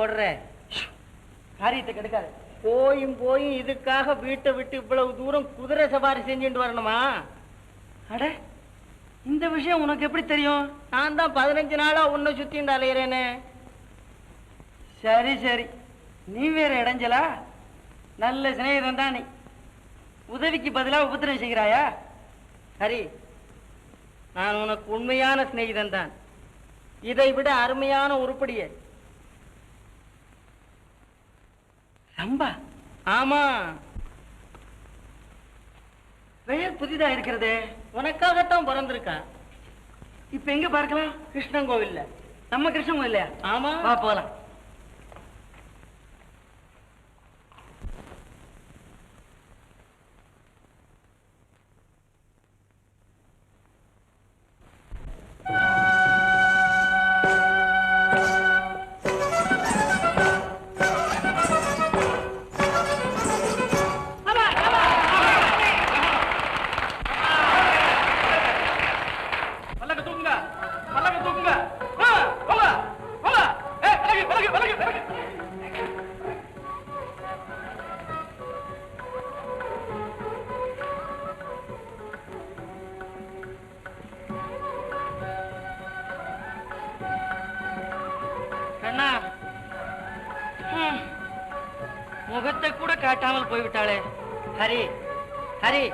ஓடுற. காரியத்தை கெடுக்காத. போயும் போயும் இதுக்காக வீட்டை விட்டு இவ்வளவு தூரம் குதிரை சவாரி செஞ்சுட்டு வரணுமா? அட இந்த விஷயம் உனக்கு எப்படி தெரியும்? நான் தான் பதினஞ்சு நாளா உன்னை சுத்திட்டு அலையிறேனே. சரி சரி. நீ வேற இடைஞ்சலா? நல்ல சிநேகிதன் தான் நீ. உதவிக்கு பதிலா உபத்திரம் செய்கிறாயா? ஹரி நான் உனக்கு உண்மையான சிநேகிதன் தான். இதை விட அருமையான உருப்படியை. ரம்பா ஆமா. பெயர் புதிதா இருக்கிறதே உனக்காகத்தான் பிறந்திருக்கா. இப்ப எங்க பார்க்கலாம்? கிருஷ்ணன் கோவில்ல. நம்ம கிருஷ்ணன் கோவில்லையா? ஆமா. வா போலாம். முகத்தை கூட காட்டாமல் போய்விட்டாளே. ஹரி ஹரி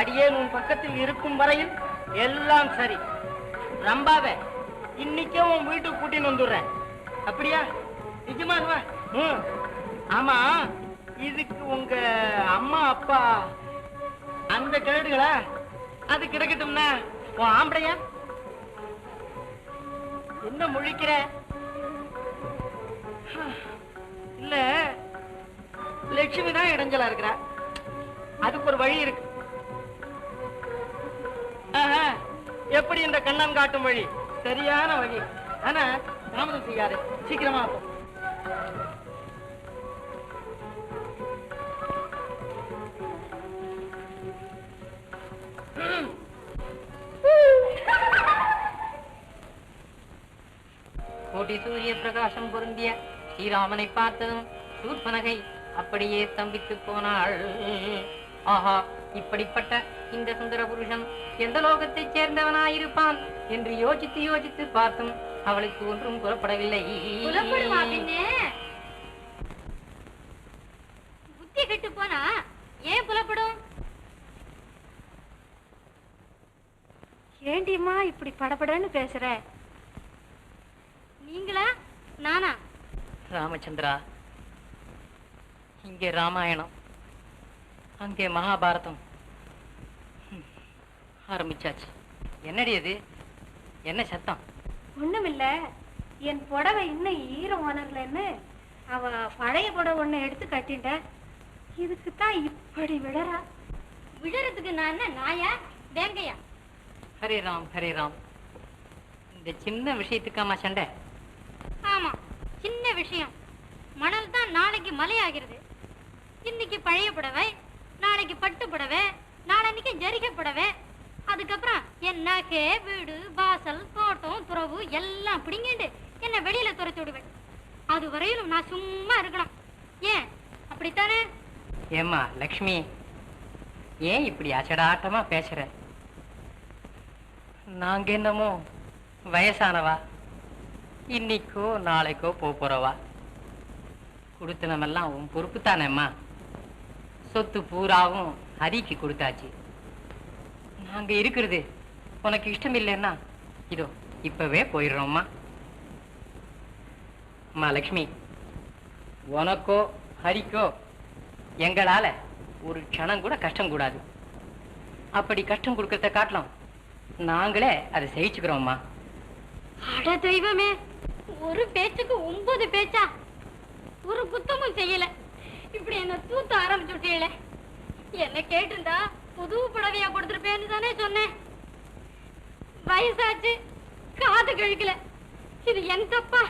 அடியேன் உன் பக்கத்தில் இருக்கும் வரையில் எல்லாம் சரி. ரம்பாவே இன்னைக்கே உன் வீட்டுக்கு கூட்டின்னு வந்துடுறேன். அப்படியா? நிஜமா வா ம் ஆமா இதுக்கு உங்க அம்மா அப்பா அந்த கேடுகளா அது கிடைக்கட்டும்னா உன் ஆம்பளையா? என்ன முழிக்கிற? இல்ல. லட்சுமி தான் இடைஞ்சலா இருக்கிறா. அதுக்கு ஒரு வழி இருக்கு. எப்படி இந்த கண்ணன் காட்டும் வழி? சரியான வழி. ஆனா தாமதம் செய்யாரு சீக்கிரமா போ. கோடி சூரிய பிரகாசம் பொருந்திய ஸ்ரீராமனை பார்த்ததும் சூர்பனகை அப்படியே ஸ்தம்பித்து போனாள். ஆஹா இப்படிப்பட்ட இந்த சுந்தர புருஷன் எந்த லோகத்தைச் சேர்ந்தவனாயிருப்பான் என்று யோசித்து யோசித்து பார்த்தும் அவளுக்கு ஒன்றும் புறப்படவில்லை புத்தி கெட்டு போனா ஏன் புலப்படும்? ஏண்டிம்மா இப்படி படபடன்னு பேசுற? நீங்களா? நானா? ராமச்சந்திரா இங்கே ராமாயணம் அங்கே மகாபாரதம். ஆரம்பிச்சாச்சு. என்னடி அது என்ன சத்தம்? ஒண்ணுமில்ல. என் புடவை இன்னும் ஈரம் உணரலன்னு அவ பழைய புடவை ஒண்ணு எடுத்து கட்டிட்ட. இதுக்கு தான் இப்படி விழறா. விழறதுக்கு நான் என்ன நாயா? வேங்கையா? ஹரே ராம் ஹரே ராம் இந்த சின்ன விஷயத்துக்காமா சண்டை. ஆமா சின்ன விஷயம். மணல் தான் நாளைக்கு மலையாகிறது. இன்னைக்கு பழைய புடவை நாளைக்கு பட்டு புடவை நாளன்னைக்கு ஜரிகை புடவை. அதுக்கப்புறம் என் வீடு வாசல் தோட்டம் துறவு எல்லாம் பிடிங்கிட்டு என்ன வெளியில துரத்தி விடுவேன். அது வரையிலும் நான் சும்மா இருக்கணும் ஏன்? அப்படித்தானே? ஏம்மா லக்ஷ்மி ஏன் இப்படி அச்சடாட்டமா பேசுற? நாங்க என்னமோ வயசானவா? இன்னைக்கோ நாளைக்கோ போக போறவா? கொடுத்தனமெல்லாம் உன் பொறுப்பு தானேம்மா சொத்து பூராவும் ஹரிக்கு கொடுத்தாச்சு. நாங்க இருக்கிறது உனக்கு இஷ்டம் இல்லைன்னா இதோ இப்பவே போயிடுறோம்மா. அம்மா லக்ஷ்மி உனக்கோ ஹரிக்கோ எங்களால ஒரு க்ஷணம் கூட கஷ்டம் கூடாது. அப்படி கஷ்டம் கொடுக்கறத காட்டலாம். நாங்களே அதை சகிச்சுக்கிறோம்மா. அட தெய்வமே ஒரு பேச்சுக்கு ஒன்பது பேச்சா? ஒரு குத்தமும் செய்யல. ஆரம்பிச்சு என்ன கேட்டிருந்தா புது புடவையா கொடுத்துருப்பேன்னு தானே சொன்னேன். வயசாச்சு காது கழிக்கல. இது என் தப்பா?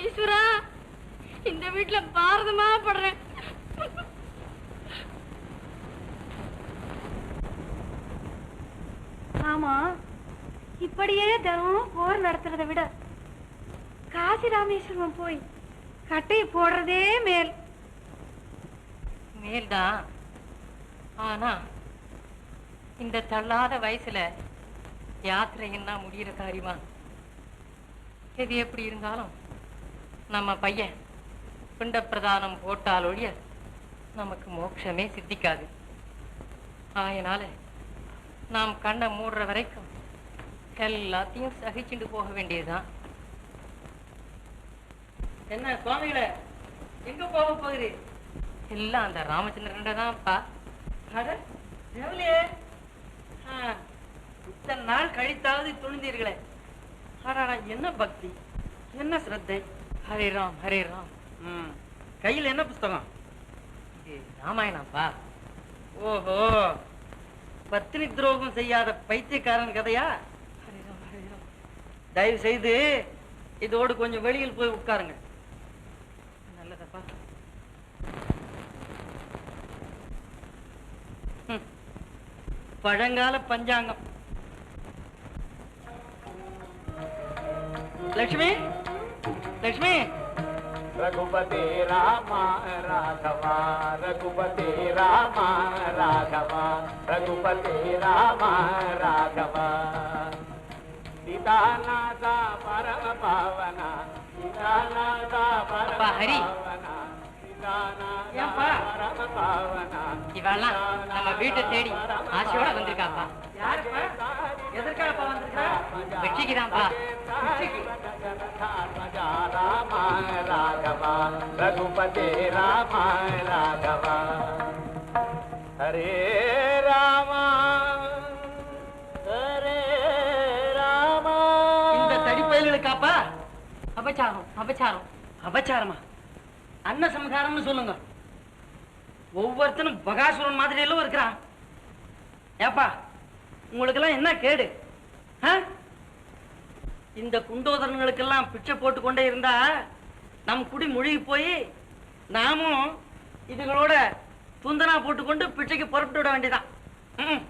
ஈஸ்வரா இந்த வீட்டுல பாரதமா படுறேன். ஆமா இப்படியே தினமும் போர் நடத்துறதை விட காசி ராமேஸ்வரம் போய் கட்டையை போடுறதே மேல். மேல்தான். ஆனா இந்த தள்ளாத வயசுல யாத்திரைன்னா முடிகிற காரியமா எது எப்படி இருந்தாலும் நம்ம பையன் பிண்ட பிரதானம் போட்டால் ஒழிய நமக்கு மோட்சமே சித்திக்காது. ஆயினால நாம் கண்ணை மூடுற வரைக்கும் எல்லாத்தையும் சகிச்சுட்டு போக வேண்டியதுதான். என்ன சுவாமிகளை எங்க போக போகுது எல்லாம் அந்த ராமச்சந்திரன் தான்ப்பா. இத்தனை நாள் கழித்தாவது துணிந்தீர்களே அடாடா என்ன பக்தி? என்ன சிரத்தை? ஹரே ராம் ஹரே ராம். கையில் என்ன புஸ்தகம்? ராமாயணம்ப்பா. ஓஹோ பத்தினி துரோகம் செய்யாத பைத்தியக்காரன் கதையா? ஹரே ராம் ஹரே ராம். தயவு செய்து இதோடு கொஞ்சம் வெளியில் போய் உட்காருங்க. பழங்கால பஞ்சாங்கம் லட்சுமி லட்சுமி रघुपति रामा राघवा रघुपति रामा राघवा रघुपति रामा राघवा सीतानाथा परम पावना सीतानाथा परम அப்பா, ஹரி. पावना सीतानाथा ஏன்பா? परम पावना இவெல்லாம் நம்ம வீட்டை தேடி ஆசையோட வந்திருக்காப்பா. எதற்காகப்பா வந்திருக்கா? வெற்றிக்குதான்ப்பா ராம ராகவா ரகுபதி ராம ராகவா ஹரே ராமா. ஹரே ராமா. இந்த தடிப்பயல்களுக்காப்பா? அபச்சாரம் அபச்சாரம். அபச்சாரமா? அன்ன சம்ஹாரம்னு சொல்லுங்க. ஒவ்வொருத்தனும் பகாசுரன் மாதிரி எல்லாம் இருக்கிறான். ஏப்பா உங்களுக்கெல்லாம் என்ன கேடு? ஆ? இந்த குண்டோதரங்களுக்கெல்லாம் பிச்சை போட்டு கொண்டே இருந்தா நம் குடி முழுகி போய் நாமும் இதுகளோட துந்தனா போட்டுக்கொண்டு பிச்சைக்கு புறப்பட்டு விட வேண்டியதான் ம்.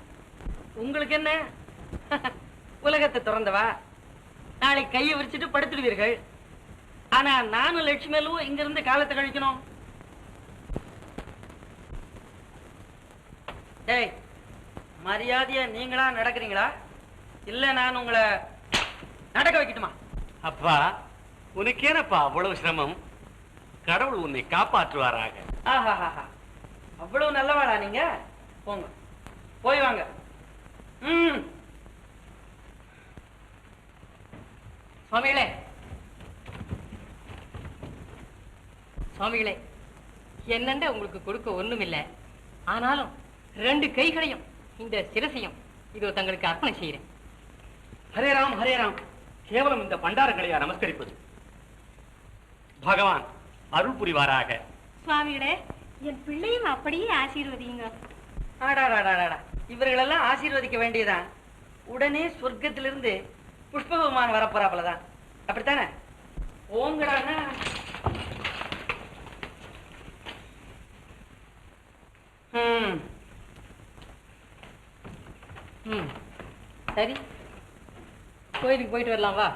உங்களுக்கு என்ன? உலகத்தை திறந்தவா? நாளைக்கு கையை விரிச்சிட்டு படுத்துடுவீர்கள். ஆனா நானும் லட்சுமியலும் இங்க இருந்து காலத்தை கழிக்கணும். டேய் மரியாதையா நீங்களா நடக்கிறீங்களா? இல்ல நான் உங்களை நடக்க வைக்கட்டுமா? அப்பா உனக்கேனப்பா அவ்வளவு சிரமம்? கடவுள் உன்னை காப்பாற்றுவாராக. ஆஹாஹாஹா. அவ்வளவு நல்லவாளா நீங்க? போங்க. போய் வாங்க. ம். சுவாமிகளே சுவாமிகளே என்னண்ட உங்களுக்கு கொடுக்க ஒண்ணுமில்லை. ஆனாலும் ரெண்டு கைகளையும் இந்த சிரசையும் இதோ தங்களுக்கு அர்ப்பணை செய்கிறேன். ஹரே ராம் ஹரே ராம். கேவலம் இந்த பண்டாரங்களையா நமஸ்கரிப்பது? பகவான் அருள் புரிவாராக. சுவாமிகளே என் பிள்ளையும் அப்படியே ஆசீர்வதிங்க ஆடாடாடாடா இவர்களெல்லாம் ஆசீர்வதிக்க வேண்டியதான் உடனே சொர்க்கத்திலிருந்து புஷ்ப விமானம் வரப்போறாப்புலதான். அப்படித்தானே? ஓங்கடானா? ம். ம். சரி. கோயிலுக்கு போயிட்டு வரலாம் வா.